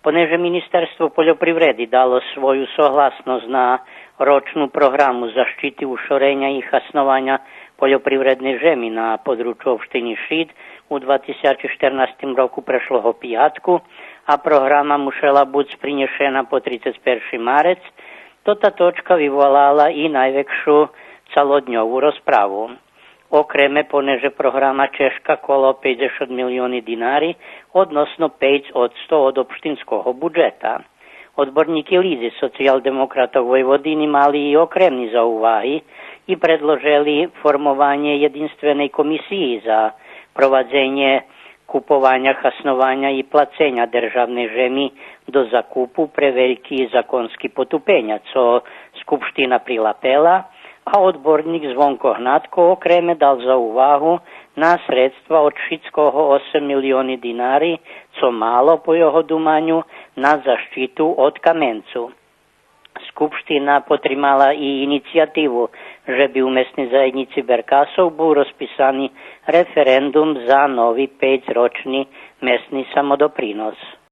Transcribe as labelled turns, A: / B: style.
A: Poneže ministerstvo poljoprivredi dalo svoju sohlasnosť na ročnú programu zaštity ušorenja i hasnovanja poljoprivredne žemi na području opštini Šid u 2014 roku prešloho pijatku, a programa musela buď sprinešena po 31. marec, to ta točka vyvolala i najväčšiu celodňovú rozpravu. okreme poneže programa Češka kola 50 milioni dinari, odnosno 500 od opštinskog budžeta. Odborniki Lizi socijaldemokrata Vojvodini mali i okremni za uvahi i predložili formovanje jedinstvene komisiji za provadzenje kupovanja, hasnovanja i placenja državne žemi do zakupu preveliki zakonski potupenjac, co Skupština prilapela – a odborník Zvonko Hnatko okreme dal za úvahu na sredstva od Šitského 8 milióny dinári, co málo po jeho dumaniu na zaštitu od kamencu. Skupština potrimala i inicijativu, že by u mesnej zajednici Berkasov bol rozpísaný referendum za nový 5-ročný mesný samodoprinos.